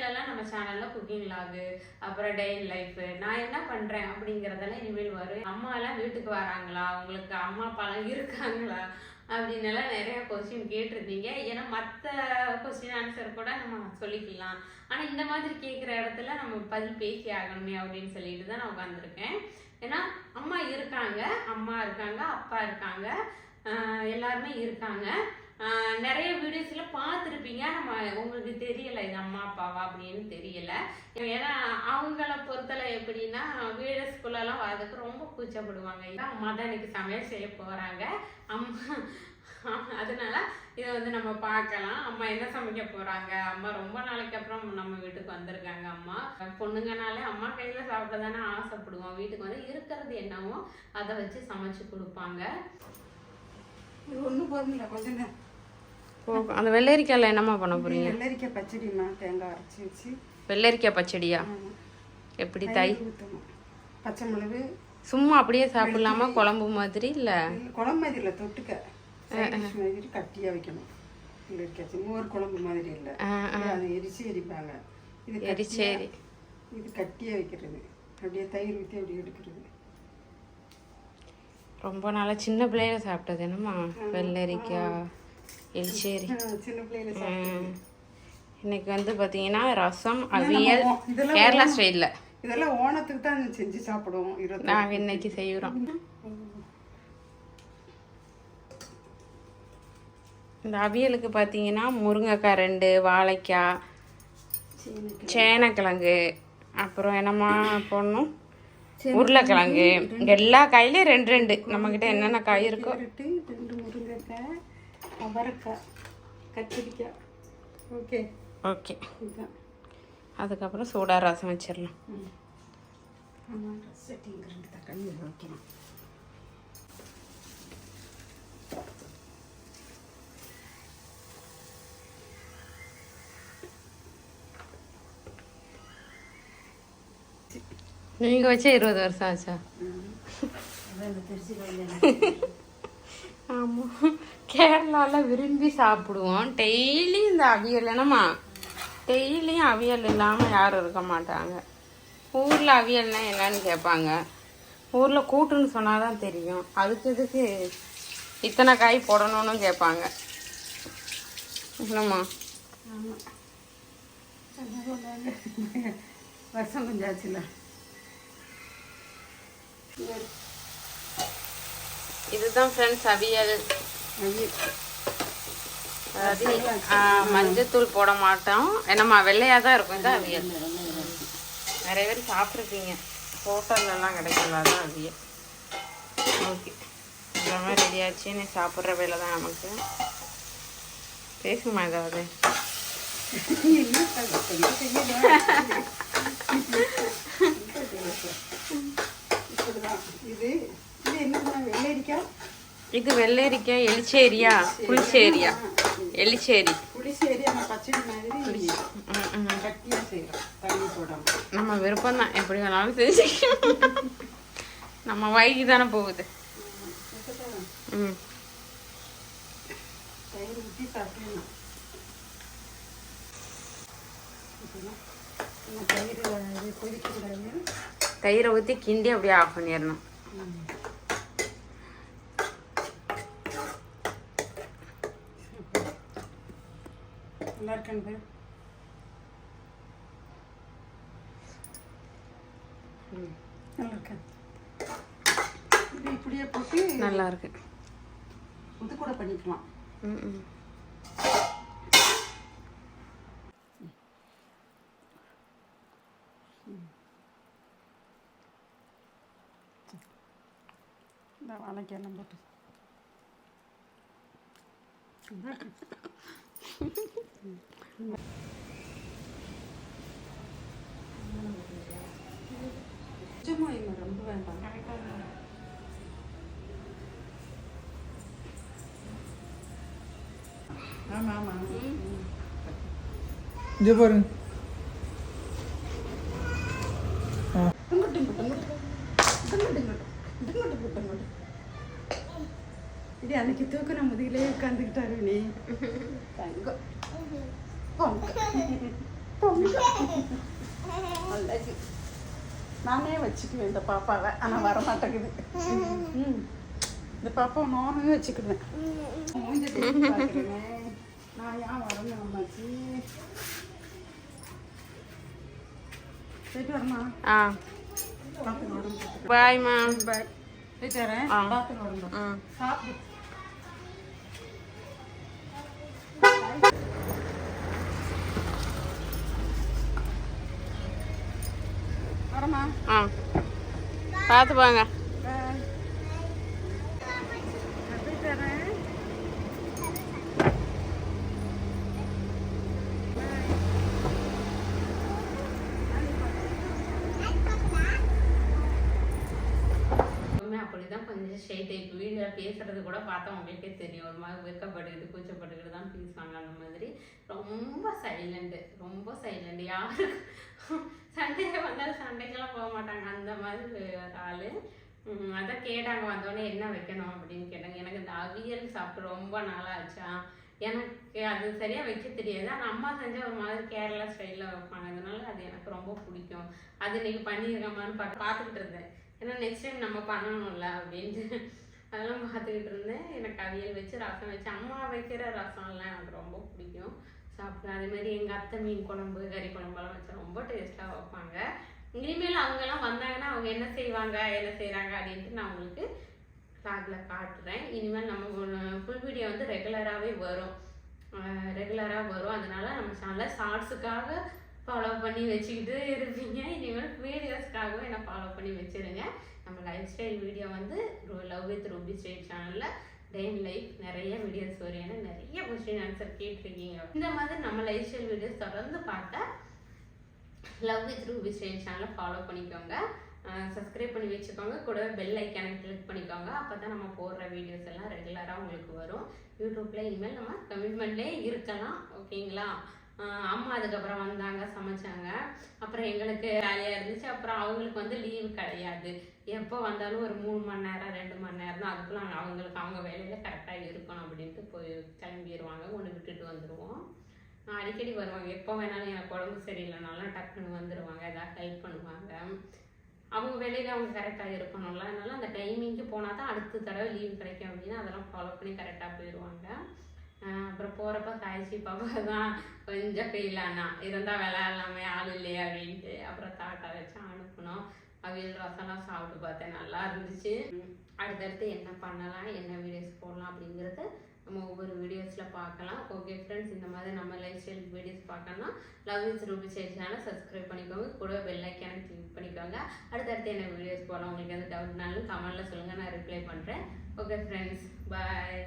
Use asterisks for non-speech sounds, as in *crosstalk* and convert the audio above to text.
நம்ம சேனல்ல குக்கிங் லாகு அப்புறம் டெய்லி இன் லைஃப் நான் என்ன பண்றேன் அப்படிங்கறதெல்லாம் இனிமேல் வரும். அம்மா எல்லாம் வீட்டுக்கு வராங்களா? உங்களுக்கு அம்மா அப்பாலாம் இருக்காங்களா? அப்படின்னு எல்லாம் நிறைய கொஸ்டின் கேட்டிருந்தீங்க. ஏன்னா மற்ற கொஸ்டின் ஆன்சர் கூட நம்ம சொல்லிக்கலாம். ஆனா இந்த மாதிரி கேட்குற இடத்துல நம்ம பதில் பேசி ஆகணுமே அப்படின்னு சொல்லிட்டு தான் நான் உட்காந்துருக்கேன் ஏன்னா அம்மா இருக்காங்க அம்மா இருக்காங்க அப்பா இருக்காங்க எல்லாருமே இருக்காங்க. நிறைய வீடியோஸ்ல பார்த்துருப்பீங்க. நம்ம உங்களுக்கு தெரியல இது அம்மா அப்பாவா அப்படின்னு தெரியல. ஏன்னா அவங்கள பொறுத்தல எப்படின்னா வீடியோஸ்குள்ளெல்லாம் வரதுக்கு ரொம்ப கூச்சப்படுவாங்க. ஏன்னா அம்மா தான் இன்னைக்கு சமையல் செய்ய போறாங்க. அம்மா அதனால இதை வந்து நம்ம பார்க்கலாம். அம்மா என்ன சமைக்க போறாங்க? அம்மா ரொம்ப நாளைக்கு அப்புறம் நம்ம வீட்டுக்கு வந்திருக்காங்க அம்மா. பொண்ணுங்கனாலே அம்மா கையில சாப்பிட தானே ஆசைப்படுவோம். வீட்டுக்கு வந்து இருக்கிறது என்னவோ அதை வச்சு சமைச்சு கொடுப்பாங்க. இது ஒன்றும் இல்லை கொஞ்சம் நேரம். அந்த வெள்ளரிக்காயில் என்னம்மா பண்ண போறீங்க? வெள்ளரிக்காய் பச்சடிம்மா தேங்காய் அரைச்சி வச்சு. வெள்ளரிக்காய் பச்சடியா. எப்படி தை பச்சை மிளகு. சும்மா அப்படியே சாப்பிடலாமா? குழம்பு மாதிரி இல்ல? குழம்பு மாதிரி இல்லை தொட்டுக்க. மாதிரி கட்டியாக வைக்கணும். வெள்ளரிக்காய் வச்சு. மோர் குழம்பு மாதிரி இல்லை. அது எரிச்சு எரிப்பாங்க. இது எரிச்சேரி இது கட்டியாக வைக்கிறது. அப்படியே தயிர் ஊற்றி அப்படியே எடுக்கிறது. ரொம்ப நாளா சின்ன பிள்ளையில சாப்பிட்டது என்னம்மா? வெள்ளரிக்காய். சாப்பிட்டு ம். இன்னைக்கு வந்து பாத்தீங்கன்னா ரசம் அவியல் கேரளா ஸ்டைல்ல. இதெல்லாம் ஓணத்துக்கு தான் செஞ்சு சாப்பிடுவோம் இருபத்தி நாங்க இன்னைக்கு செய்யறோம். இந்த அவியலுக்கு பார்த்தீங்கன்னா முருங்கைக்காய் ரெண்டு வாழைக்காய் சீனக்கு சேனக்கிழங்கு அப்புறம் என்னம்மா போடணும்? உருளைக்கிழங்கு. எல்லா காயிலையும் ரெண்டு ரெண்டு. நம்மக்கிட்ட என்னென்ன காய் இருக்கோ. கேரட்டு ரெண்டு முருங்கைக்காய். அவரைக்காய் கத்திரிக்காய். ஓகே ஓகே இதுதான். அதுக்கப்புறம் சூடா ரசம் வச்சிடலாம். ம். ஆமாம் செட்டிங் ரெண்டு தக்காளி. இதில் வைக்கணும் நீங்க வச்ச இருபது வருஷம் ஆச்சா? ஆமாம் கேரளாவில் விரும்பி சாப்பிடுவோம். டெய்லி இந்த அவியல் என்னம்மா? டெய்லியும் அவியல் இல்லாமல் யாரும் இருக்க மாட்டாங்க. ஊரில் அவியல்னால் என்னன்னு கேட்பாங்க. ஊரில் கூட்டுன்னு சொன்னால் தான் தெரியும். அதுக்கு இதுக்கு இத்தனை காய் போடணும்னு கேட்பாங்க. என்னம்மா? ஆமாம் வருஷம் கொஞ்சம் ஆச்சுல. இதுதான் ஃப்ரெண்ட்ஸ் அவியல். அதாவது மஞ்சத்தூள் போட மாட்டோம். என்னம்மா வெள்ளையாக தான் இருக்கும். இது அவியல். நிறைய பேர் சாப்பிட்ருக்கீங்க ஹோட்டல்லலாம் கிடைக்கலாதான் அவியல். ஓகே. எல்லாமே ரெடி ஆச்சு. நீ சாப்பிட்ற வேலை தான் நமக்கு. பேசுமா ஏதாவது? *laughs* இது ഇത് വെള്ളരിക്ക എലിച്ചേരിയ പുളിശ്ശേരിയ എലിച്ചേരി நம்ம விருப்பம் தான் எப்படி வேணாலும் செஞ்சு நம்ம வயகி தானே போகுது. தயிரை ஊற்றி கிண்டி அப்படியே ஆஃப் பண்ணிடணும். நல்லா இருக்காங்க நல்லா இருக்கேன். இப்படியே போட்டு நல்லா இருக்கு. இது கூட பண்ணிக்கலாம். இந்த வாழைக்காயெல்லாம் போட்டு. கொஞ்சமாக இன்னும் ரொம்ப வேண்டாம் ஆமாம் ஆமாம் இது பாருங்க ഇത് എനിക്ക് തൂക്കണം മുതിയിലേ കണ്ടിട്ടാണ് നീ அழகு. நானே வச்சுக்குவேன் இந்த பாப்பாவை. ஆனால் வர மாட்டேங்குது ம். இந்த பாப்பாவை நானே வச்சுக்கிடுவேன். நான் ஏன் வரணும் அம்மாச்சி? போயிட்டு வரமா ஆ. உடம்பு பாய்மா பாய் போயிட்டு வரேன். ஆ. பார்த்து ஆ. பார்த்து போங்க. அப்படி தான் கொஞ்சம் ஷை டைப் வீடியோ பேசுறது கூட பார்த்தா உங்களுக்கே தெரியும். ஒரு மாதிரி வெக்கப்பட்டுக்கிட்டு கூச்சப்பட்டுக்கிட்டு தான் பேசுவாங்க அந்த மாதிரி. ரொம்ப சைலண்ட் ரொம்ப சைலண்ட் யாருக்கும் சண்டைக்கு வந்தாலும் சண்டைக்கெல்லாம் போக மாட்டாங்க. அந்த மாதிரி ஒரு ஆள். அதான் கேட்டாங்க வந்தோடனே என்ன வைக்கணும் அப்படின்னு கேட்டாங்க. எனக்கு இந்த அவியல் சாப்பிட்டு ரொம்ப நாளாச்சா. எனக்கு அது சரியாக வைக்க தெரியாது. ஆனால் அம்மா செஞ்ச ஒரு மாதிரி கேரளா ஸ்டைலில் வைப்பாங்க. அதனால அது எனக்கு ரொம்ப பிடிக்கும். அது இன்னைக்கு பண்ணியிருக்கமான்னு பார்த்து பார்த்துக்கிட்டு இருந்தேன். ஏன்னா நெக்ஸ்ட் டைம் நம்ம பண்ணணும்ல அப்படின்ட்டு அதெல்லாம் பார்த்துக்கிட்டு இருந்தேன். எனக்கு அவியல் வச்சு ரசம் வச்சு அம்மா வைக்கிற ரசம்லாம் எனக்கு ரொம்ப பிடிக்கும். சாப்பிடுவேன். அதே மாதிரி எங்கள் அத்தை மீன் குழம்பு கறி குழம்பெல்லாம் வச்சா ரொம்ப டேஸ்ட்டாக வைப்பாங்க. இனிமேல் அவங்கெல்லாம் வந்தாங்கன்னா அவங்க என்ன செய்வாங்க என்ன செய்கிறாங்க அப்படின்ட்டு நான் உங்களுக்கு ஃப்ளாகில் காட்டுறேன். இனிமேல் நம்ம ஃபுல் வீடியோ வந்து ரெகுலராகவே வரும். ரெகுலராக வரும். அதனால நம்ம சேனலில் ஷார்ட்ஸுக்காக ஃபாலோ பண்ணி வச்சுக்கிட்டு இருப்பீங்க. இனிமேல் வீடியோஸ்க்காகவும் என்னை ஃபாலோ பண்ணி வச்சிருங்க. நம்ம லைஃப் ஸ்டைல் வீடியோ வந்து லவ் வித் ரூபி ஸ்டைல் சேனலில் டே லைஃப் நிறைய வீடியோஸ் வரும். ஏன்னா நிறைய கொஸ்டின் ஆன்சர் கேட்டிருக்கீங்க. இந்த மாதிரி நம்ம லைஃப் ஸ்டைல் வீடியோஸ் தொடர்ந்து பார்த்தா லவ் வித் ரூபி ஸ்டைல் சேனலை ஃபாலோ பண்ணிக்கோங்க. சப்ஸ்கிரைப் பண்ணி வச்சுக்கோங்க. கூட பெல் ஐக்கானை கிளிக் பண்ணிக்கோங்க. அப்போ தான் நம்ம போடுற வீடியோஸ் எல்லாம் ரெகுலராக உங்களுக்கு வரும். யூடியூப்பில் இனிமேல் நம்ம கமிட்மெண்ட்லேயே இருக்கலாம். ஓகேங்களா அம்மா அதுக்கப்புறம் வந்தாங்க சமைச்சாங்க. அப்புறம் எங்களுக்கு வேலையாக இருந்துச்சு. அப்புறம் அவங்களுக்கு வந்து லீவு கிடையாது. எப்போ வந்தாலும் ஒரு மூணு மணி நேரம் ரெண்டு மணி நேரம் தான் அதுக்குள்ள அவங்களுக்கு அவங்க வேலையில் கரெக்டாக இருக்கணும் அப்படின்ட்டு போய் கிளம்பிடுவாங்க ஒன்று விட்டுட்டு வந்துடுவோம் அடிக்கடி வருவாங்க. எப்போ வேணாலும் எனக்கு உடம்பு சரியில்லைனாலும் டக்குன்னு வந்துடுவாங்க ஏதாவது ஹெல்ப் பண்ணுவாங்க. அவங்க வேலையில் அவங்க கரெக்டாக இருக்கணும்ல. அதனால அந்த டைமிங்க்கு போனால் தான் அடுத்த தடவை லீவ் கிடைக்கும் அப்படின்னு அதெல்லாம் ஃபாலோ பண்ணி கரெக்டாக போயிடுவாங்க அப்புறம் போகிறப்ப காய்ச்சி பாப்பா தான் கொஞ்சம் ஃபெயில் ஆனா. இருந்தால் விளையாடலாமே ஆள் இல்லையே அப்படின்ட்டு. அப்புறம் தாட்டா வச்சு அனுப்பினோம். அவியல் ரசம்லாம் சாப்பிட்டு பார்த்தேன். நல்லா இருந்துச்சு. அடுத்தடுத்து என்ன பண்ணலாம் என்ன வீடியோஸ் போடலாம் அப்படிங்கிறத நம்ம ஒவ்வொரு வீடியோஸில் பார்க்கலாம். ஓகே ஃப்ரெண்ட்ஸ் இந்த மாதிரி நம்ம லைஃப் ஸ்டைல் வீடியோஸ் பார்க்கணும்னா லவ் இஸ் ரூபி சேனலை சப்ஸ்கிரைப் பண்ணிக்கோங்க. கூட பெல் ஐக்கானை கிளிக் பண்ணிக்கோங்க. அடுத்தடுத்து என்ன வீடியோஸ் போடலாம் உங்களுக்கு எந்த டவுட்னாலும் கமெண்ட்டில் சொல்லுங்கள் நான் ரிப்ளை பண்ணுறேன் ஓகே ஃப்ரெண்ட்ஸ் பாய்